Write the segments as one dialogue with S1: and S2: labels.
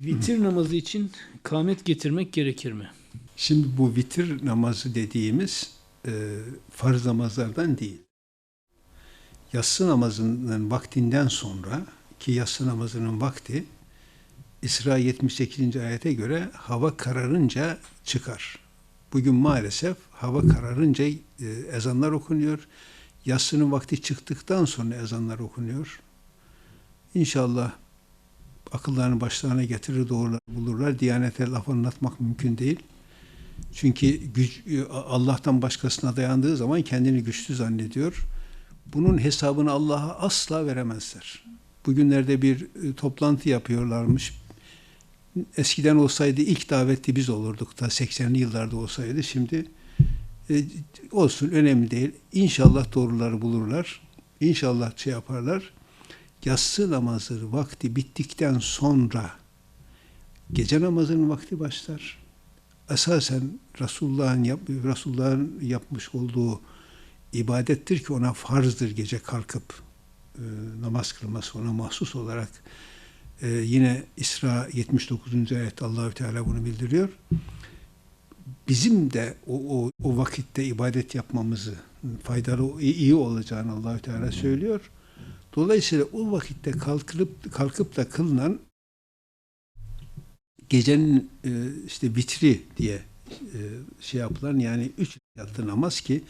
S1: Vitir namazı için kâmet getirmek gerekir mi?
S2: Şimdi bu vitir namazı dediğimiz e, farz namazlardan değil. Yatsı namazının vaktinden sonra ki yatsı namazının vakti İsra 78. ayete göre hava kararınca çıkar. Bugün maalesef hava kararınca e, ezanlar okunuyor. Yatsının vakti çıktıktan sonra ezanlar okunuyor. İnşallah akıllarını başlarına getirir doğrular bulurlar. Diyanete laf anlatmak mümkün değil. Çünkü güç, Allah'tan başkasına dayandığı zaman kendini güçlü zannediyor. Bunun hesabını Allah'a asla veremezler. Bugünlerde bir e, toplantı yapıyorlarmış. Eskiden olsaydı ilk davetli biz olurduk da 80'li yıllarda olsaydı. Şimdi e, olsun önemli değil. İnşallah doğruları bulurlar. İnşallah şey yaparlar. Yatsı namazı vakti bittikten sonra gece namazının vakti başlar esasen Resulullah'ın yap, yapmış olduğu ibadettir ki ona farzdır gece kalkıp e, namaz kılması ona mahsus olarak e, yine İsra 79. ayet Allahü Teala bunu bildiriyor. Bizim de o, o, o vakitte ibadet yapmamızı faydalı iyi olacağını Allahü Teala söylüyor. Dolayısıyla o vakitte kalkıp kalkıp da kılınan gecenin e, işte vitri diye e, şey yapılan yani üç rekatlı namaz ki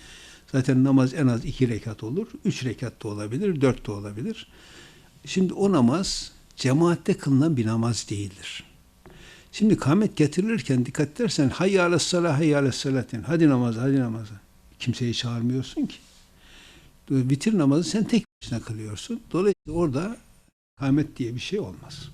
S2: zaten namaz en az iki rekat olur. Üç rekat da olabilir, dört de olabilir. Şimdi o namaz cemaatte kılınan bir namaz değildir. Şimdi kâmet getirilirken dikkat edersen hayya ales salah hayya ales salatin hadi namaza hadi namaza. Kimseyi çağırmıyorsun ki. Vitir namazı sen tek başına kılıyorsun. Dolayısıyla orada kâmet diye bir şey olmaz.